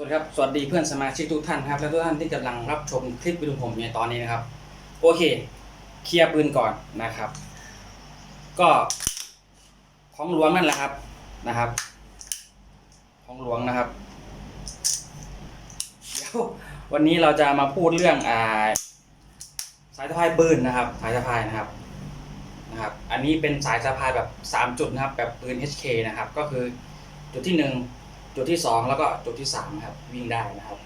สวัสดีครับ สวัสดีเพื่อนสมาชิกทุกท่านครับ และทุกท่านที่กำลังรับชมคลิปวิดีโอผมในตอนนี้นะครับ โอเค เคลียร์ปืนก่อนนะครับ ก็ของหลวงนั่นแหละครับนะครับ ของหลวงนะครับเดี๋ยววันนี้เราจะมาพูดเรื่องอ่าสายสะพายปืนนะครับ สายสะพายนะครับนะครับ อันนี้เป็นสายสะพายแบบ 3 จุดนะครับ แบบปืน HK นะครับ ก็คือจุดที่ 1 จุดที่ 2 แล้วก็จุดที่3ครับวิ่งได้นะครับ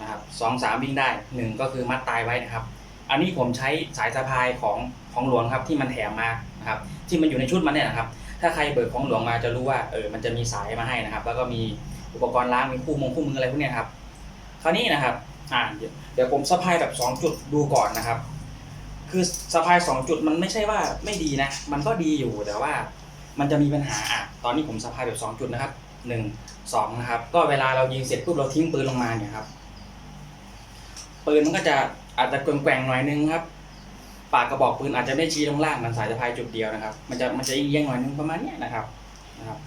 นะครับสองสามวิ่งได้ 1 ก็คือมัดตายไว้นะครับ อันนี้ผมใช้สายสะพายของของหลวงครับที่มันแถมมานะครับที่มันอยู่ในชุดมันเนี่ยนะครับถ้าใครเบิกของหลวงมาจะรู้ว่าเออมันจะมีสายมาให้นะครับ แล้วก็มีอุปกรณ์ล้างมีคู่มงคู่มืออะไรพวกนี้ครับคราวนี้นะครับอ่าเดี๋ยวเดี๋ยวผมสะพายแบบ 2 จุดดูก่อนนะครับ คือสะพาย 2 จุดมันไม่ใช่ว่าไม่ดีนะ มันก็ดีอยู่แต่ว่ามันจะมีปัญหาอะตอนนี้ผมสะพายแบบ 2 จุดนะครับ 1 2นะครับ ก็เวลาเรายิงเสร็จปุ๊บเราทิ้งปืนลงมาเนี่ยครับปืนมันก็จะอาจจะแกว่งๆหน่อยนึงครับ ปากกระบอกปืนอาจจะไม่ชี้ลงล่างมันสายสะพายจุดเดียวนะครับ มันจะมันจะเอียงหน่อยนึงประมาณนี้นะครับนะครับ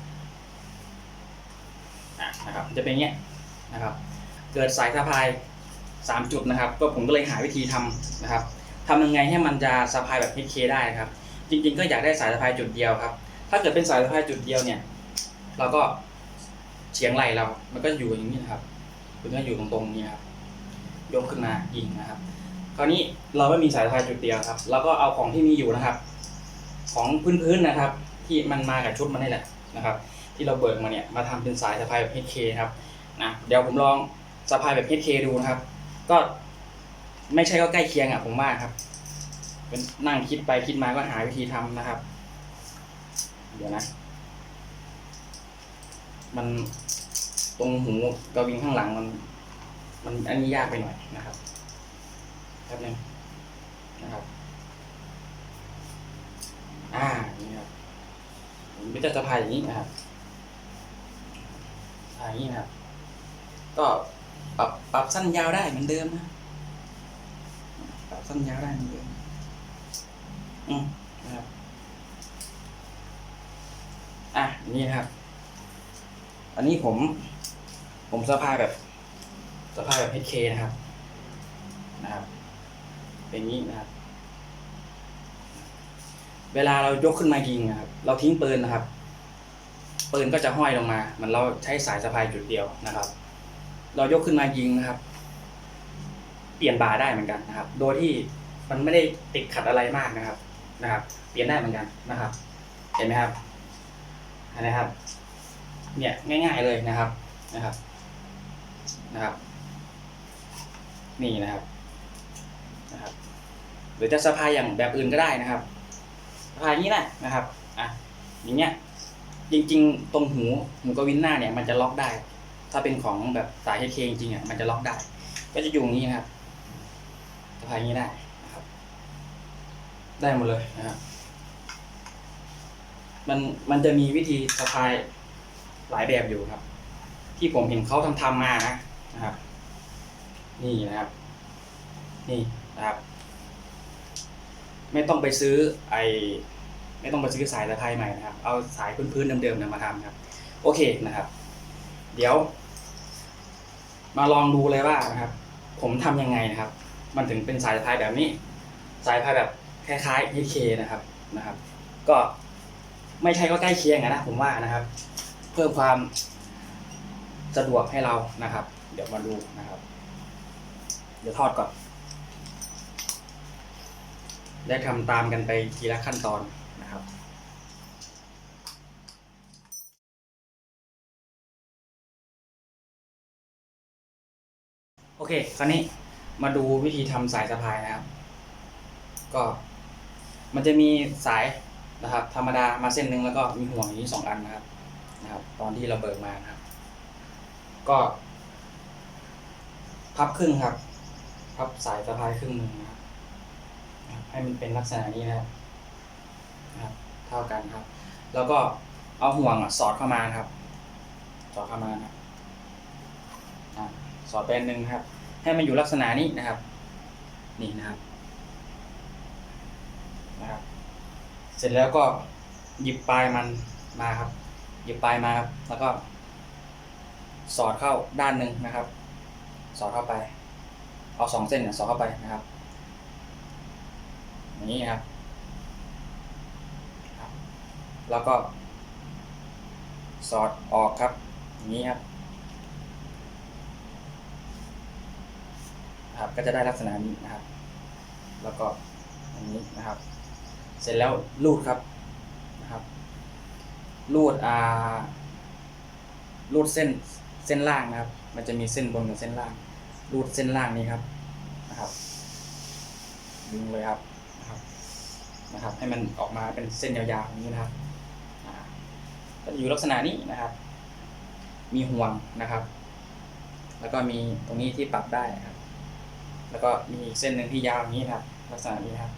นะครับจะเป็นอย่างเงี้ยนะครับ เกิดสายสะพาย 3 จุดนะครับ ก็ผมก็เลยหาวิธีทำนะครับทำยังไงให้มันจะสะพายแบบ HK ได้ครับ จริง ๆ ก็อยากได้สายสะพายจุดเดียวครับ ถ้าเกิดเป็นสายสะพายจุดเดียวเนี่ย เราก็ เฉียงไหลเรา มันก็อยู่อย่างนี้นะครับมันก็อยู่ตรงๆนี้ครับ ยกขึ้นมายิงนะครับ คราวนี้เราไม่มีสายสะพายจุดเดียวครับ เราก็เอาของที่มีอยู่นะครับ ของพื้นๆนะครับ ที่มันมากับชุดมันนี่แหละนะครับ ที่เราเบิกมาเนี่ยมาทำเป็นสายสะพายแบบ HK ครับนะเดี๋ยวผมลองสะพายแบบ HK ดูนะครับ ก็ไม่ใช่ก็ใกล้เคียงอะผมว่าครับเป็นนั่งคิดไปคิดมาก็หาวิธีทำนะครับ เดี๋ยวนะ มันตรงหูกระวิงข้างหลังมัน มันอันนี้ยากไปหน่อยนะครับแป๊บนึงนะครับ อ่านี่ครับผมก็จะสะพายอย่างนี้นะครับสะพายอย่างนี้นะครับ ก็ปรับปรับสั้นยาวได้เหมือนเดิมนะปรับสั้นยาวได้เหมือนเดิมอืมนะครับ อะนี่นะครับ อันนี้ผม ผมสะพายแบบสะพายแบบ HK นะครับ นะครับเป็นนี้นะครับ เวลาเรายกขึ้นมายิงนะครับ เราทิ้งปืนนะครับ ปืนก็จะห้อยลงมา มันเราใช้สายสะพายจุดเดียวนะครับ เรายกขึ้นมายิงนะครับ เปลี่ยนบาร์ได้เหมือนกันนะครับ โดยที่มันไม่ได้ติดขัดอะไรมากนะครับ นะครับ เปลี่ยนได้เหมือนกันนะครับ เห็นไหมครับเห็นไหมครับ เนี่ยง่าย ๆเลยนะครับนะครับนะครับ นี่นะครับนะครับ หรือจะสะพายอย่างแบบอื่นก็ได้นะครับสะพายอย่างนี้นะนะครับอะอย่างเงี้ยจริง ๆ ตรงหูหูกวินหน้าเนี่ยมันจะล็อกได้ ถ้าเป็นของแบบสายเคจริงๆอะมันจะล็อกได้ ก็จะอยู่อย่างนี้นะครับสะพายอย่างนี้ได้นะครับ ได้หมดเลยนะครับมันมันจะมีวิธีสะพาย หลายแบบอยู่ครับ ที่ผมเห็นเขาทำทำมานะนะครับ นี่นะครับ นี่นะครับ ไม่ต้องไปซื้อไอไม่ต้องไปซื้อสายสะพายใหม่นะครับ เอาสายพื้นๆเดิมๆนมาทำครับ โอเคนะครับ เดี๋ยว มาลองดูเลยว่านะครับ ผมทำยังไงนะครับ มันถึงเป็นสายสะพายแบบนี้ สายสะพายแบบคล้ายๆ HK นะครับนะครับ ก็ไม่ใช่ก็ใกล้เคียงนะผมว่านะครับ เพิ่มความสะดวกให้เรานะครับ เดี๋ยวมาดูนะครับ เดี๋ยวทอดก่อนได้ทำตามกันไปทีละขั้นตอนนะครับโอเค คราวนี้มาดูวิธีทำสายสะพายนะครับ ก็ มันจะมีสายนะครับ ธรรมดามาเส้นหนึ่งแล้วก็มีห่วงอย่างนี้สองอันนะครับ นะครับ ตอนที่เราเบิกมาครับ ก็ พับครึ่งครับ พับสายสะพายครึ่งหนึ่งนะครับให้มันเป็นลักษณะนี้นะครับนะครับ เท่ากันครับ แล้วก็เอาห่วงสอดเข้ามาครับ สอดเข้ามาครับสอดเป็นหนึ่งครับ ให้มันอยู่ลักษณะนี้นะครับ นี่นะครับนะครับ เสร็จแล้วก็หยิบปลายมันมาครับ หยิบปลายมาครับ แล้วก็ สอดเข้าด้านหนึ่งนะครับ สอดเข้าไป เอาสองเส้นเนี่ยสอดเข้าไปนะครับอย่างนี้ครับ แล้วก็ สอดออกครับอย่างนี้ครับครับก็จะได้ลักษณะนี้นะครับ แล้วก็อย่างนี้นะครับ เสร็จแล้วรูดครับครับ รูดอ่ารูดเส้นเส้นล่างนะครับ มันจะมีเส้นบนกับเส้นล่าง รูดเส้นล่างนี้ครับนะครับดึงเลยครับนะครับนะครับ ให้มันออกมาเป็นเส้นยาวๆอย่างนี้นะครับก็อยู่ลักษณะนี้นะครับ มีห่วงนะครับ แล้วก็มีตรงนี้ที่ปรับได้ครับ แล้วก็มีเส้นหนึ่งที่ยาวอย่างนี้นะครับ ลักษณะนี้ครับ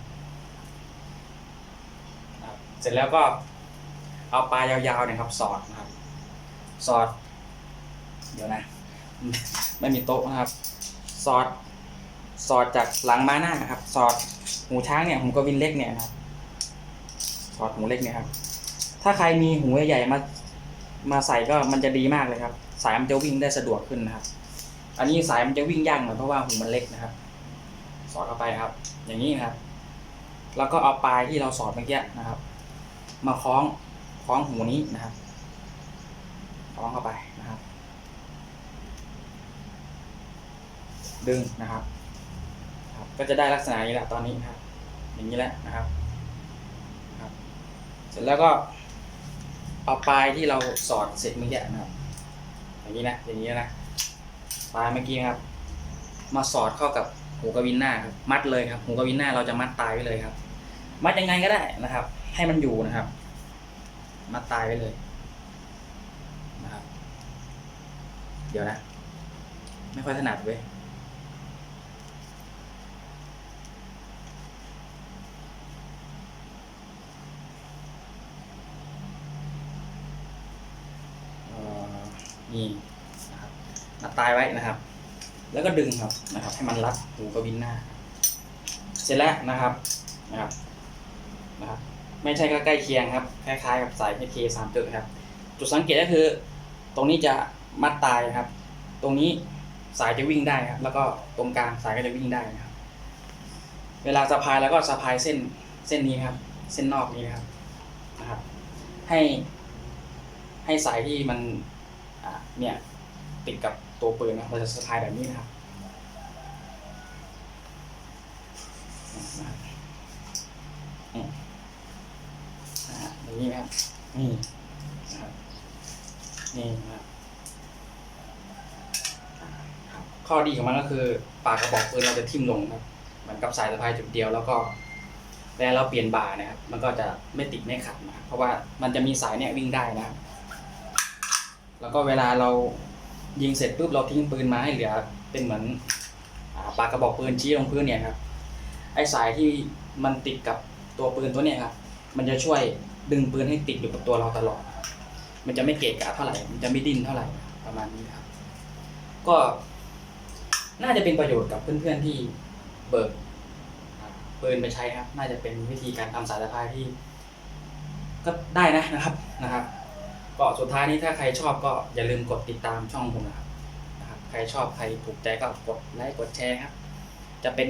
เสร็จแล้วก็ เอาปลายยาวๆเนี่ยครับสอดนะครับ สอด เดี๋ยวนะ ไม่มีโต๊ะนะครับ สอด สอดจากหลังมาหน้าครับ สอดหูช้างเนี่ยหูกวินเล็กเนี่ยนะครับ สอดหูเล็กเนี่ยครับ ถ้าใครมีหูใหญ่ๆมามาใส่ก็มันจะดีมากเลยครับ สายมันจะวิ่งได้สะดวกขึ้นนะครับ อันนี้สายมันจะวิ่งยากหน่อยเพราะว่าหูมันเล็กนะครับ สอดเข้าไปครับ อย่างนี้นะครับ แล้วก็เอาปลายที่เราสอดเมื่อกี้นะครับ มาคล้อง คล้องหูนี้นะครับคล้องเข้าไปนะครับ ดึงนะครับครับ ก็จะได้ลักษณะนี้แหละตอนนี้นะครับ อย่างนี้แหละนะครับนะครับ เสร็จแล้วก็เอาปลายที่เราสอดเสร็จเมื่อกี้นะครับ อย่างนี้นะอย่างนี้นะปลายเมื่อกี้นะครับ มาสอดเข้ากับหูกระวินหน้าครับมัดเลยครับหูกระวินหน้าเราจะมัดตายไว้เลยครับ มัดยังไงก็ได้นะครับ ให้มันอยู่นะครับ มัดตายไว้เลยนะครับ เดี๋ยวนะ ไม่ค่อยถนัดเว้ยนี่นะครับมัดตายไว้นะครับ แล้วก็ดึงครับนะครับ ให้มันรัดหูกระวินหน้า เสร็จแล้วนะครับนะครับนะครับ ไม่ใช่ก็ใกล้เคียงครับ คล้ายๆกับสายเคสามจุดครับ จุดสังเกตก็คือ ตรงนี้จะมัดตายครับ ตรงนี้สายจะวิ่งได้ครับ แล้วก็ตรงกลางสายก็จะวิ่งได้นะครับ เวลาสะพายแล้วก็สะพายเส้นเส้นนี้ครับ เส้นนอกนี้นะครับนะครับ ให้ ให้สายที่มันเนี่ยติดกับตัวปืนนะเราจะสะพายแบบนี้นะครับอืมนะฮะอย่างนี้ นี่นะครับนี่นะครับข้อดีของมันก็คือปากกระบอกปืนเราจะทิ่มลงครับเหมือนกับสายสะพายจุดเดียวแล้วก็เวลาเราเปลี่ยนบ่านะครับ มันก็จะไม่ติดไม่ขัดนะเพราะว่ามันจะมีสายเนี่ยวิ่งได้นะครับแล้วก็เวลาเรายิงเสร็จปุ๊บเราทิ้งปืนมาให้เหลือ เป็นเหมือนปากกระบอกปืนชี้ลงพื้นเนี่ยครับไอ้สายที่มันติดกับตัวปืนตัวเนี้ยครับ มันจะช่วย ดึงปืนให้ติดอยู่กับตัวเราตลอด มันจะไม่เกะกะเท่าไหร่ มันจะไม่ดิ้นเท่าไหร่ประมาณนี้ครับ ก็น่าจะเป็นประโยชน์กับเพื่อนๆที่เบิกปืนไปใช้ครับ น่าจะเป็นวิธีการทำสายสะพายที่ ก็ได้นะนะครับนะครับ ก็สุดท้ายนี้ถ้าใครชอบก็อย่าลืมกดติดตามช่องผมนะครับนะครับ ใครชอบใครถูกใจก็กดไลค์กดแชร์ครับ จะเป็น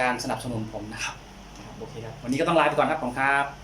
การสนับสนุนผมนะครับโอเคครับ วันนี้ก็ต้องลาไปก่อนครับผมครับ